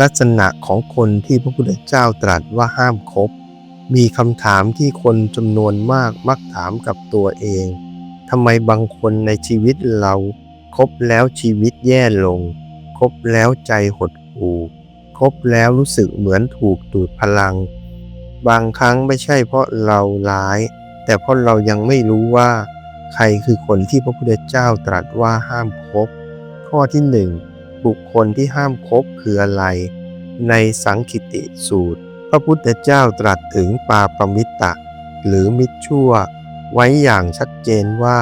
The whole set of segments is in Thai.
ลักษณะของคนที่พระพุทธเจ้าตรัสว่าห้ามคบ มีคำถามที่คนจำนวนมากมักถามกับตัวเองทำไมบางคนในชีวิตเราคบแล้วชีวิตแย่ลง คบแล้วใจหดหู่คบแล้วรู้สึกเหมือนถูกดูดพลัง บางครั้งไม่ใช่เพราะเราร้าย แต่เพราะเรายังไม่รู้ว่า ใครคือคนที่พระพุทธเจ้าตรัสว่าห้ามคบ ข้อที่หนึ่ง บุคคลที่ห้ามคบคืออะไร ในสังคิติสูตร พระพุทธเจ้าตรัสถึงปาปมิตตะ หรือมิตรชั่ว ไว้อย่างชัดเจนว่า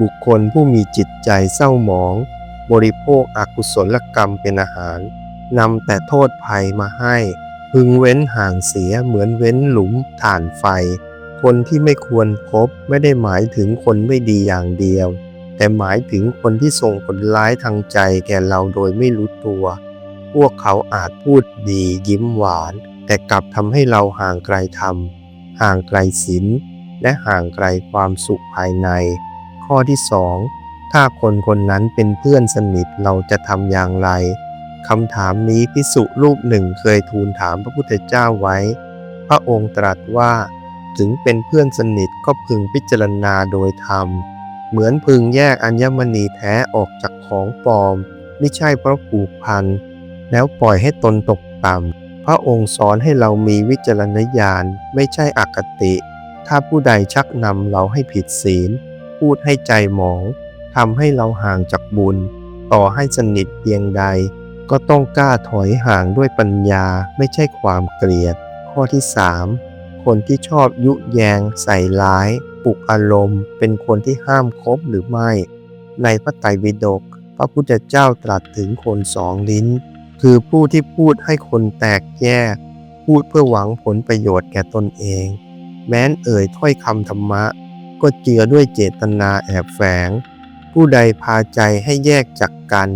บุคคลผู้มีจิตใจเศร้าหมอง บริโภคอกุศลกรรมเป็นอาหารนำแต่โทษภัยมาให้ พึงเว้นห่างเสียเหมือนเว้นหลุมถ่านไฟ คนที่ไม่ควรครบไม่ได้หมายถึงคนไม่ดีอย่างเดียว แต่หมายถึงคนที่ส่งผลร้ายทางใจแก่เราโดยไม่รู้ตัว พวกเขาอาจพูดดียิ้มหวาน แต่กลับทำให้เราห่างไกลธรรม ห่างไกลศีลและห่างไกลความสุขภายใน ข้อที่สองถ้าคนคนนั้นเป็นเพื่อนสนิทเราจะทำอย่างไรคำถามนี้พิสุรูปหนึ่งเคยทูลถามพระพุทธเจ้าไว้ พระองค์ตรัสว่า ถึงเป็นเพื่อนสนิทก็พึงพิจารณาโดยธรรม เหมือนพึงแยกอัญมณีแท้ออกจากของปลอม ไม่ใช่เพราะผูกพัน แล้วปล่อยให้ตนตกต่ำ พระองค์สอนให้เรามีวิจารณญาณไม่ใช่อคติ ถ้าผู้ใดชักนำเราให้ผิดศีล พูดให้ใจหมองทำให้เราห่างจากบุญ ต่อให้สนิทเพียงใด ก็ต้องกล้าถอยห่างด้วยปัญญาไม่ใช่ความเกลียด ข้อที่ 3 คนที่ชอบยุแยงใส่ร้าย ปลุกอารมณ์ เป็นคนที่ห้ามคบหรือไม่ ในพระไตรปิฎกพระพุทธเจ้าตรัสถึงคนสองลิ้น คือผู้ที่พูดให้คนแตกแยก พูดเพื่อหวังผลประโยชน์แก่ตนเอง แม้นเอ่ยถ้อยคำธรรมะ ก็เจือด้วยเจตนาแอบแฝง ผู้ใดพาใจให้แยกจากกัน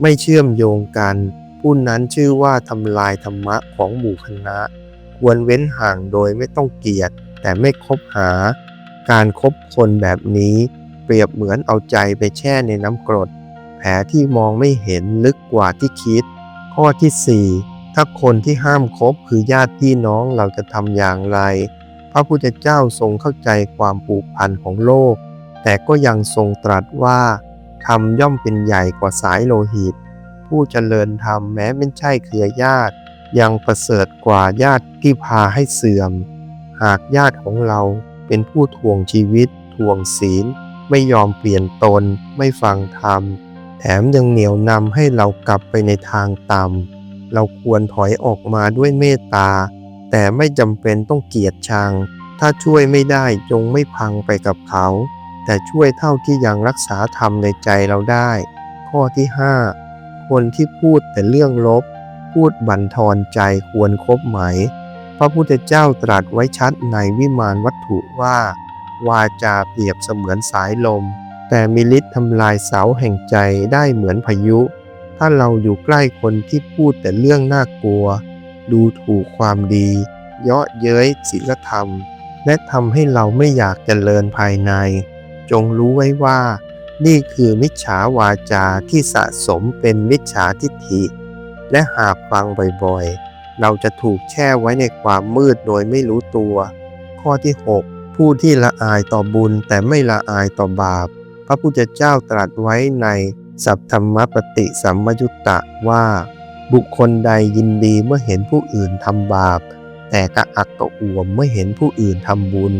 ไม่เชื่อมโยงกัน ผู้นั้นชื่อว่าทำลายธรรมะของหมู่คณะ ควรเว้นห่างโดยไม่ต้องเกลียดแต่ไม่คบหา การคบคนแบบนี้ เปรียบเหมือนเอาใจไปแช่ในน้ำกรด แผลที่มองไม่เห็นลึกกว่าที่คิด ข้อที่ 4 ถ้าคนที่ห้ามคบคือญาติพี่น้องเราจะทำอย่างไร พระพุทธเจ้าทรงเข้าใจความผูกพันของโลก แต่ก็ยังทรงตรัสว่าธรรมย่อมเป็นใหญ่กว่าสายโลหิต ผู้เจริญธรรมแม้ไม่ใช่เครือญาติ ยังประเสริฐกว่าญาติที่พาให้เสื่อม หากญาติของเรา เป็นผู้ทวงชีวิต ทวงศีล ไม่ยอมเปลี่ยนตน ไม่ฟังธรรม แถมยังเหนียวนำให้เรากลับไปในทางต่ำ เราควรถอยออกมาด้วยเมตตา แต่ไม่จำเป็นต้องเกียดชัง ถ้าช่วยไม่ได้จงไม่พังไปกับเขา แต่ช่วยเท่าที่ยังรักษาธรรมในใจเราได้ ข้อที่ 5 คนที่พูดแต่เรื่องลบ พูดบั่นทอนใจควรคบไหม พระพุทธเจ้าตรัสไว้ชัดในวิมานวัตถุว่า วาจาเปรียบเสมือนสายลม แต่มีฤทธิ์ทำลายเสาแห่งใจได้เหมือนพายุ ถ้าเราอยู่ใกล้คนที่พูดแต่เรื่องน่ากลัว ดูถูกความดี เยาะเย้ยศีลธรรม และทำให้เราไม่อยากเจริญภายใน จงรู้ไว้ว่า นี่คือมิจฉาวาจาที่สะสมเป็นมิจฉาทิฏฐิ และหากฟังบ่อยๆ เราจะถูกแช่ไว้ในความมืดโดยไม่รู้ตัว ข้อที่ 6 ผู้ที่ละอายต่อบุญแต่ไม่ละอายต่อบาป พระพุทธเจ้าตรัสไว้ในสัพธรรมปฏิสัมมยุตตะว่า บุคคลใดยินดีเมื่อเห็นผู้อื่นทำบาป แต่กระอักกระอ่วมเมื่อเห็นผู้อื่นทำบุญ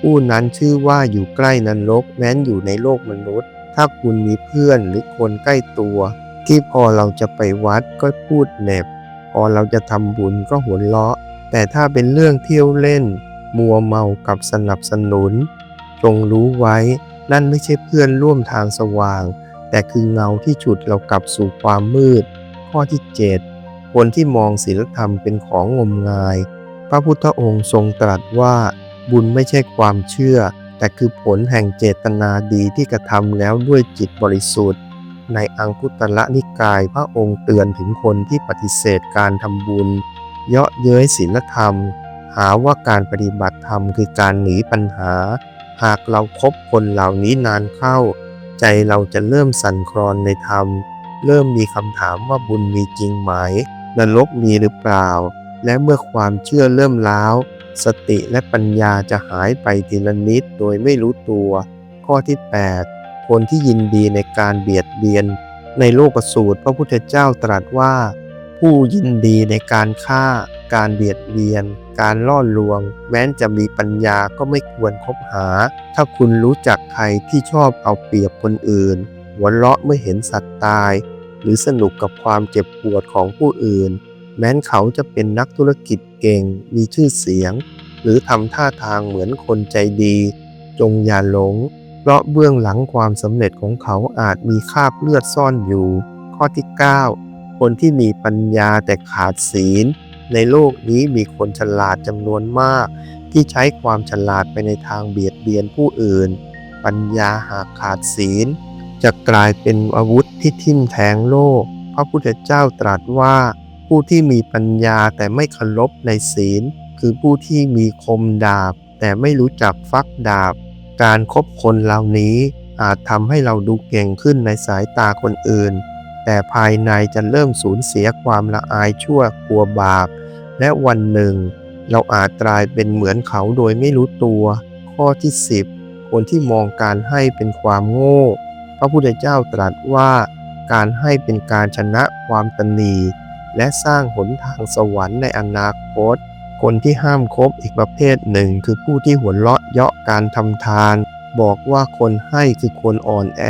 ผู้นั้นชื่อว่าอยู่ใกล้นรกแม้นอยู่ในโลกมนุษย์ ถ้าคุณมีเพื่อนหรือคนใกล้ตัว ที่พอเราจะไปวัดก็พูดเน็บ พอเราจะทำบุญก็หัวเราะ แต่ถ้าเป็นเรื่องเที่ยวเล่น มัวเมากับสนับสนุน จงรู้ไว้นั่นไม่ใช่เพื่อนร่วมทางสว่าง แต่คือเงาที่ฉุดเรากลับสู่ความมืด ข้อที่ 7 คนที่มองศีลธรรมเป็นของงมงาย พระพุทธองค์ทรงตรัสว่า บุญไม่ใช่ความเชื่อ แต่คือผลแห่งเจตนาดีที่กระทำแล้วด้วยจิตบริสุทธิ์ ในอังคุตระนิกายพระองค์เตือนถึงคนที่ปฏิเสธการทำบุญ เยาะเย้ยศีลธรรม หาว่าการปฏิบัติธรรมคือการหนีปัญหา หากเราครบคนเหล่านี้นานเข้า ใจเราจะเริ่มสั่นคลอนในธรรม เริ่มมีคำถามว่าบุญมีจริงไหมนรกมีหรือเปล่า และเมื่อความเชื่อเริ่มล้าวสติและปัญญาจะหายไปทีละนิดโดยไม่รู้ตัว ข้อที่ 8 คนที่ยินดีในการเบียดเบียน ในโลกสูตรพระพุทธเจ้าตรัสว่า ผู้ยินดีในการฆ่า การเบียดเบียน การล่อลวง แม้นจะมีปัญญาก็ไม่ควรคบหา ถ้าคุณรู้จักใครที่ชอบเอาเปรียบคนอื่นหัวเราะเมื่อเห็นสัตว์ตาย หรือสนุกกับความเจ็บปวดของผู้อื่น แม้นเขาจะเป็นนักธุรกิจเก่งมีชื่อเสียง หรือทำท่าทางเหมือนคนใจดี จงอย่าหลง เพราะเบื้องหลังความสำเร็จของเขาอาจมีคราบเลือดซ่อนอยู่ ข้อที่ 9 คนที่มีปัญญาแต่ขาดศีล ในโลกนี้มีคนฉลาดจำนวนมาก ที่ใช้ความฉลาดไปในทางเบียดเบียนผู้อื่น ปัญญาหากขาดศีล จะกลายเป็นอาวุธที่ทิ่มแทงโลก พระพุทธเจ้าตรัสว่า ผู้ที่มีปัญญาแต่ไม่เคารพในศีล คือผู้ที่มีคมดาบ แต่ไม่รู้จักฟักดาบ การครบคนเหล่านี้อาจทำให้เราดูเก่งขึ้นในสายตาคนอื่น แต่ภายในจะเริ่มสูญเสียความละอายชั่วกลัวบาป และวันหนึ่ง เราอาจกลายเป็นเหมือนเขาโดยไม่รู้ตัว ข้อที่ 10 คนที่มองการให้เป็นความโง่ พระพุทธเจ้าตรัสว่าการให้เป็นการชนะความตนีและสร้างหนทางสวรรค์ในอนาคต คนที่ห้ามคบอีกประเภทหนึ่ง คือผู้ที่หัวเราะเยาะการทำทาน บอกว่าคนให้คือคนอ่อนแอ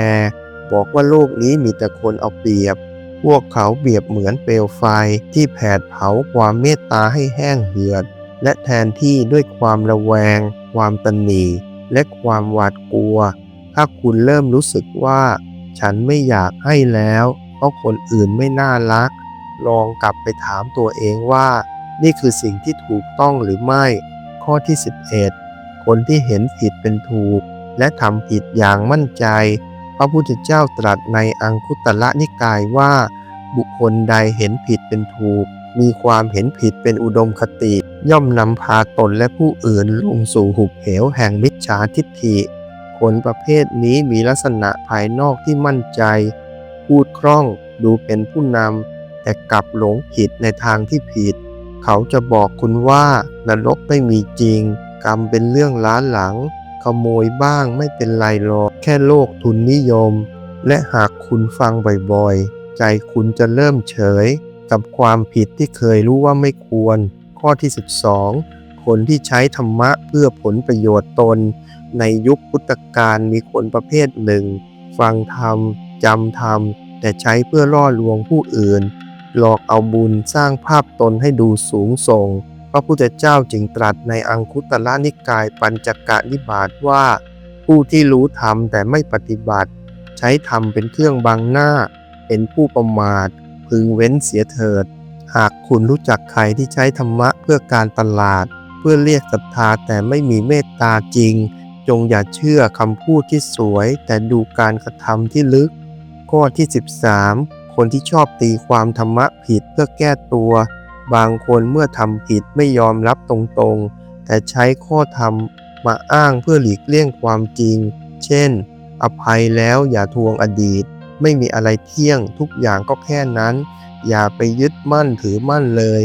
บอกว่าโลกนี้มีแต่คนเอาเปรียบ พวกเขาเปรียบเหมือนเปลวไฟที่แผดเผาความเมตตาให้แห้งเหือด และแทนที่ด้วยความระแวง ความตนีและความหวาดกลัว ถ้าคุณเริ่มรู้สึกว่า ฉันไม่อยากให้แล้ว เพราะคนอื่นไม่น่ารัก ลองกลับไปถามตัวเองว่า นี่คือสิ่งที่ถูกต้องหรือไม่ ข้อที่ 11 คนที่เห็นผิดเป็นถูก และทำผิดอย่างมั่นใจ พระพุทธเจ้าตรัสในอังคุตระนิกายว่า บุคคลใดเห็นผิดเป็นถูก มีความเห็นผิดเป็นอุดมคติ ย่อมนำพาตนและผู้อื่นลงสู่หุบเหวแห่งมิจฉาทิฏฐิ คนประเภทนี้มีลักษณะภายนอกที่มั่นใจ พูดคล่องดูเป็นผู้นำแต่กลับหลงผิดในทางที่ผิด เขาจะบอกคุณว่านรกไม่มีจริง กรรมเป็นเรื่องล้าหลัง ขโมยบ้างไม่เป็นไรหรอกแค่โลกทุนนิยม และหากคุณฟังบ่อยๆ ใจคุณจะเริ่มเฉย กับความผิดที่เคยรู้ว่าไม่ควร ข้อที่ 12 คนที่ใช้ธรรมะเพื่อผลประโยชน์ตน ในยุคพุทธกาลมีคนประเภทหนึ่ง ฟังธรรมจำธรรม แต่ใช้เพื่อล่อลวงผู้อื่น หลอกเอาบุญสร้างภาพตนให้ดูสูงส่ง พระพุทธเจ้าจึงตรัสในอังคุตระนิกายปัญจกะนิบาตว่า ผู้ที่รู้ธรรมแต่ไม่ปฏิบัติ ใช้ธรรมเป็นเครื่องบังหน้า เป็นผู้ประมาท พึงเว้นเสียเถิด หากคุณรู้จักใครที่ใช้ธรรมะเพื่อการตลาด เพื่อเรียกศรัทธาแต่ไม่มีเมตตาจริง จงอย่าเชื่อคำพูดที่สวย แต่ดูการกระทำที่ลึก ข้อที่ 13 คนที่ชอบตีความธรรมะผิดเพื่อแก้ตัว บางคนเมื่อทำผิดไม่ยอมรับตรงๆ แต่ใช้ข้อธรรมมาอ้างเพื่อหลีกเลี่ยงความจริง เช่น อภัยแล้วอย่าทวงอดีต ไม่มีอะไรเที่ยงทุกอย่างก็แค่นั้น อย่าไปยึดมั่นถือมั่นเลย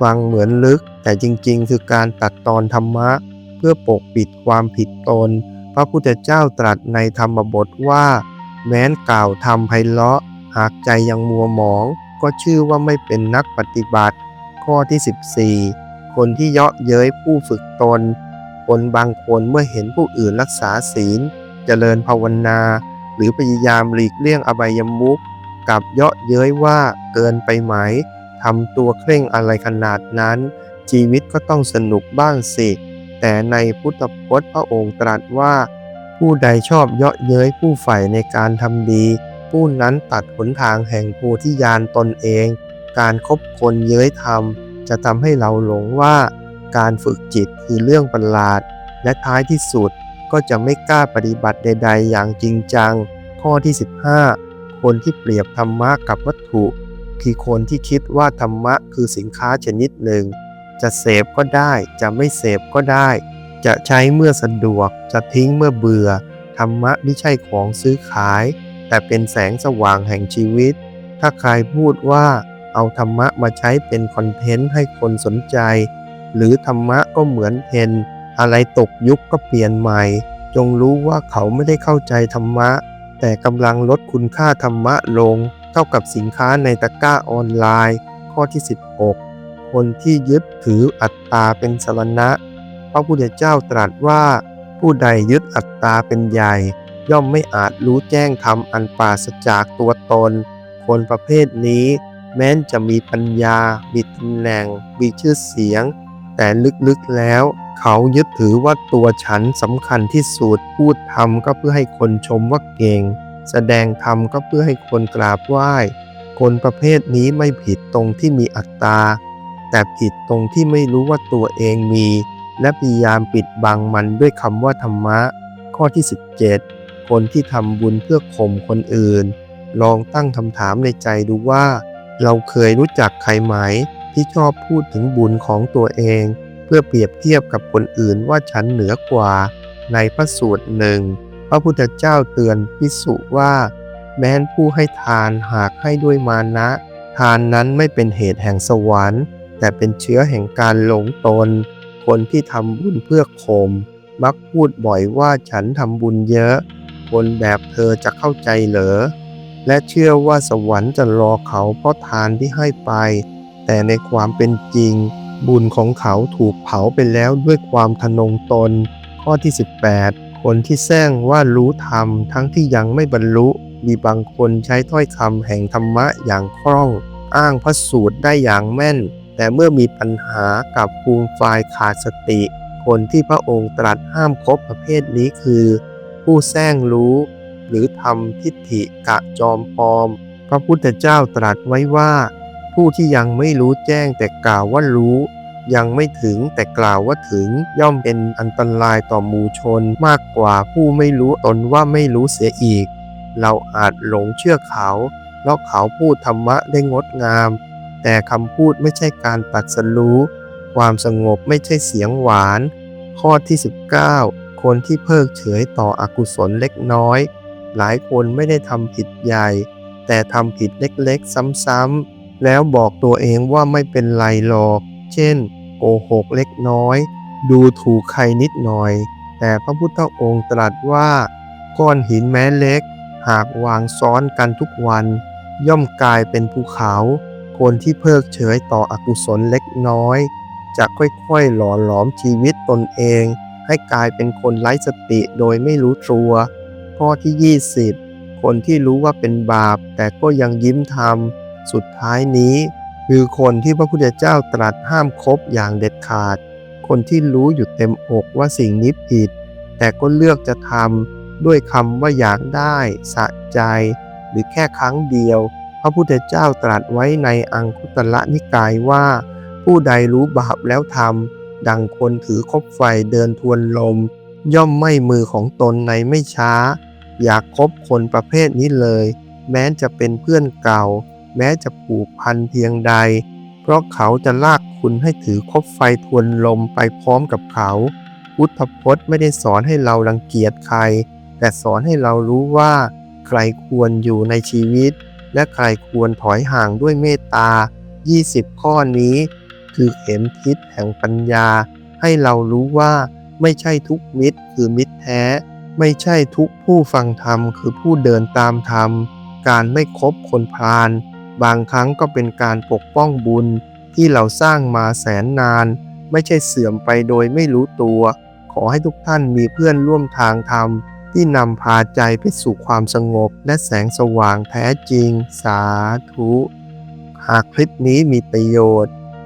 ฟังเหมือนลึก แต่จริงๆ คือการตัดตอนธรรมะ เพื่อปกปิดความผิดตน พระพุทธเจ้าตรัสในธรรมบทว่า แม้นกล่าวทำไพเราะ หากใจยังมัวหมองก็ชื่อว่าไม่เป็นนักปฏิบัติ ข้อที่ 14 คนที่เยาะเย้ยผู้ฝึกตน คนบางคนเมื่อเห็นผู้อื่นรักษาศีล เจริญภาวนา หรือพยายามหลีกเลี่ยงอบายมุขกับเยาะเย้ยว่าเกินไปไหมทำตัวเคร่งอะไรขนาดนั้น ชีวิตก็ต้องสนุกบ้างสิ แต่ในพุทธพจน์พระองค์ตรัสว่า ผู้ใดชอบเยาะเย้ยผู้ใฝ่ในการทำดี ผู้นั้นตัดหนทางแห่งโพธิญาณตนเอง การคบคนเย้ยธรรม จะทำให้เราหลงว่า การฝึกจิตคือเรื่องประหลาด และท้ายที่สุดก็จะไม่กล้าปฏิบัติใด ๆ อย่างจริงจัง ข้อที่ 15 คนที่เปรียบธรรมะกับวัตถุ คือคนที่คิดว่าธรรมะคือสินค้าชนิดหนึ่ง จะเสพก็ได้ จะไม่เสพก็ได้ จะใช้เมื่อสะดวก จะทิ้งเมื่อเบื่อ ธรรมะไม่ใช่ของซื้อขาย แต่เป็นแสงสว่างแห่งชีวิต ถ้าใครพูดว่าเอาธรรมะมาใช้เป็นคอนเทนต์ให้คนสนใจ หรือธรรมะก็เหมือนเพนอะไรตกยุคก็เปลี่ยนใหม่ จงรู้ว่าเขาไม่ได้เข้าใจธรรมะ แต่กำลังลดคุณค่าธรรมะลง เท่ากับสินค้าในตะกร้าออนไลน์ ข้อที่ 16 คนที่ยึดถืออัตตาเป็นสรณะ พระพุทธเจ้าตรัสว่า ผู้ใดยึดอัตตาเป็นใหญ่ ย่อมไม่อาจรู้แจ้งธรรมอันปราศจากตัวตน คนประเภทนี้ แม้นจะมีปัญญา มีตำแหน่ง มีชื่อเสียง แต่ลึกๆแล้ว เขายึดถือว่าตัวฉันสำคัญที่สุดพูดธรรมก็เพื่อให้คนชมว่าเก่ง แสดงธรรมก็เพื่อให้คนกราบไหว้ คนประเภทนี้ไม่ผิดตรงที่มีอัตตา แต่ผิดตรงที่ไม่รู้ว่าตัวเองมี และพยายามปิดบังมันด้วยคำว่าธรรมะ ข้อที่ 17 คนที่ทำบุญเพื่อข่มคนอื่น ลองตั้งคำถามในใจดูว่า เราเคยรู้จักใครไหม ที่ชอบพูดถึงบุญของตัวเอง เพื่อเปรียบเทียบกับคนอื่นว่าฉันเหนือกว่า ในพระสูตรหนึ่งพระพุทธเจ้าเตือนพิสุว่า แม้นผู้ให้ทานหากให้ด้วยมานะ ทานนั้นไม่เป็นเหตุแห่งสวรรค์ แต่เป็นเชื้อแห่งการหลงตน คนที่ทำบุญเพื่อข่มมักพูดบ่อยว่าฉันทำบุญเยอะ คนแบบเธอจะเข้าใจเหรอ และเชื่อว่าสวรรค์จะรอเขาเพราะทานที่ให้ไป แต่ในความเป็นจริง บุญของเขาถูกเผาไปแล้วด้วยความทะนงตน ข้อที่ 18 คนที่แซงว่ารู้ธรรมทั้งที่ยังไม่บรรลุ มีบางคนใช้ถ้อยคำแห่งธรรมะอย่างคล่อง อ้างพระสูตรได้อย่างแม่น แต่เมื่อมีปัญหากับภูมิฟายขาดสติ คนที่พระองค์ตรัสห้ามคบประเภทนี้คือ ผู้แซงรู้ หรือทำทิฏฐิกะจอมปลอม พระพุทธเจ้าตรัสไว้ว่า ผู้ที่ยังไม่รู้แจ้งแต่กล่าวว่ารู้ ยังไม่ถึงแต่กล่าวว่าถึงย่อมเป็นอันตรายต่อหมู่ชนมากกว่าผู้ไม่รู้ตนว่าไม่รู้เสียอีก เราอาจหลงเชื่อเขาเพราะเขาพูดธรรมะได้งดงาม แต่คำพูดไม่ใช่การตัดสรู้ ความสงบไม่ใช่เสียงหวาน ข้อที่ 19 คนที่เพิกเฉยต่ออกุศลเล็กน้อย หลายคนไม่ได้ทำผิดใหญ่ แต่ทำผิดเล็กๆซ้ำๆ แล้วบอกตัวเองว่าไม่เป็นไรหรอก เช่น โกหกเล็กน้อย ดูถูกใครนิดหน่อย แต่พระพุทธองค์ตรัสว่า ก้อนหินแม้เล็ก หากวางซ้อนกันทุกวัน ย่อมกลายเป็นภูเขา คนที่เพิกเฉยต่ออกุศลเล็กน้อยจะค่อยๆ หล่อหลอมชีวิตตนเอง ให้กลายเป็นคนไร้สติโดยไม่รู้ตัว ข้อที่ 20 คนที่รู้ว่าเป็นบาป แต่ก็ยังยิ้มทำสุดท้ายนี้ คือคนที่พระพุทธเจ้าตรัสห้ามคบอย่างเด็ดขาด คนที่รู้อยู่เต็มอกว่าสิ่งนี้ผิด แต่ก็เลือกจะทำด้วยคำว่าอยากได้สะใจ หรือแค่ครั้งเดียว พระพุทธเจ้าตรัสไว้ในอังคุตระนิกายว่า ผู้ใดรู้บาปแล้วทำ ดังคนถือคบไฟเดินทวนลม ย่อมไม่มือของตนในไม่ช้า อยากคบคนประเภทนี้เลย แม้จะเป็นเพื่อนเก่า แม้จะผูกพันเพียงใด เพราะเขาจะลากคุณให้ถือคบไฟทวนลมไปพร้อมกับเขาพุทธพจน์ไม่ได้สอนให้เรารังเกียจใคร แต่สอนให้เรารู้ว่า ใครควรอยู่ในชีวิต และใครควรถอยห่างด้วยเมตตา 20 ข้อนี้ คือเข็มทิศแห่งปัญญา ให้เรารู้ว่าไม่ใช่ทุกมิตรคือมิตรแท้ ไม่ใช่ทุกผู้ฟังธรรมคือผู้เดินตามธรรม การไม่คบคนพาลบางครั้งก็เป็นการปกป้องบุญที่เราสร้างมาแสนนาน ไม่ใช่เสื่อมไปโดยไม่รู้ตัว ขอให้ทุกท่านมีเพื่อนร่วมทางธรรม ที่นำพาใจไปสู่ความสงบและแสงสว่างแท้จริง สาธุ หากคลิปนี้มีประโยชน์